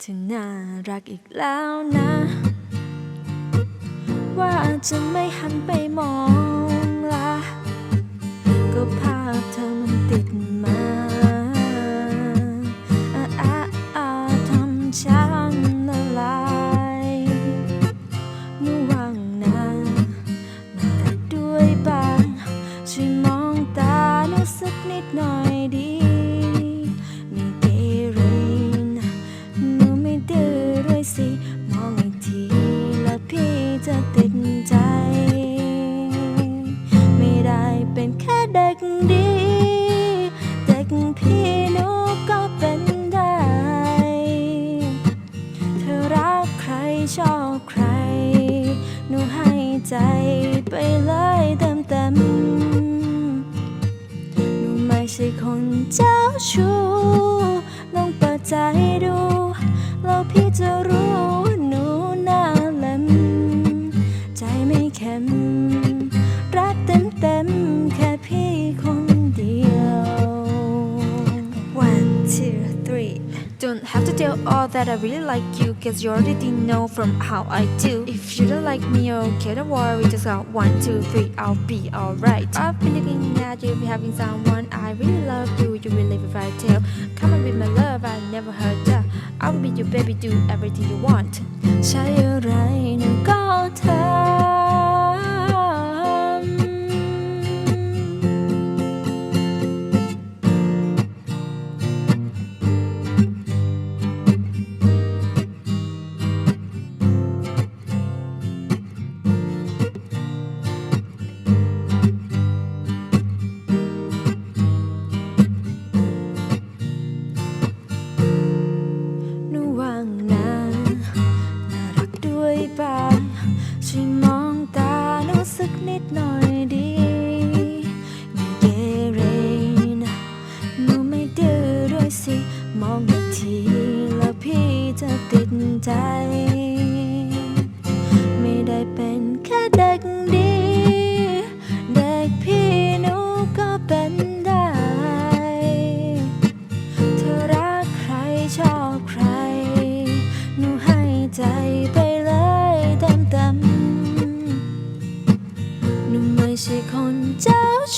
เธอน่ารักอีกแล้วนะ ว่าจะไม่หันไปมองละก็ภาพเธอมันติดมาอาอาอาทำช้า จะติดใจ ไม่ได้เป็นแค่เด็กดีเด็กพี่หนูก็เป็นได้ เธอรักใครชอบใคร หนูให้ใจไปเลยเต็มเต็มๆหนูไม่ใช่คนเจ้าชู้ลองเปิดใจ that I really like you Cause you already know from how I do If you don't like me, okay, don't worry Just count one, two, three, I'll be alright I've been looking at you, be having someone I really love you, you will live a fairy tale Come and be my love, I never heard that I will be your baby, do everything you want ใช่อะไรหนูก็ ดหน่อยดีไม่เกเรนะหนูไม่ดื้อด้วยสิ มองอีกทีแล้วพี่จะติดใจ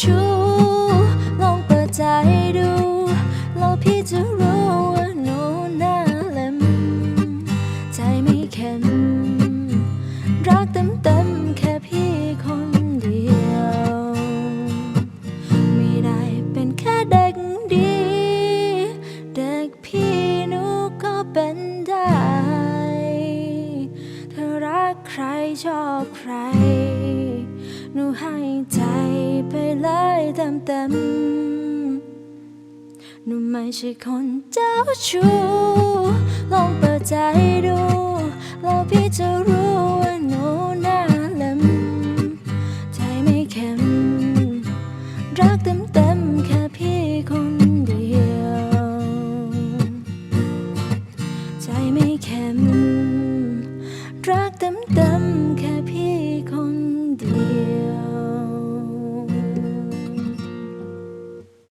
ชู้ลองเปิดใจดูแล้วพี่จะรู้ว่าหนูหน้าเล่มใจไม่เข็มรักเต็มเต็มแค่พี่คนเดียว ไม่ได้เป็นแค่เด็กดี เด็กพี่หนูก็เป็นได้ เธอรักใครชอบใคร เต็มเต็มหนูไม่ใช่คนเจ้าชู้ลองเปิดใจดู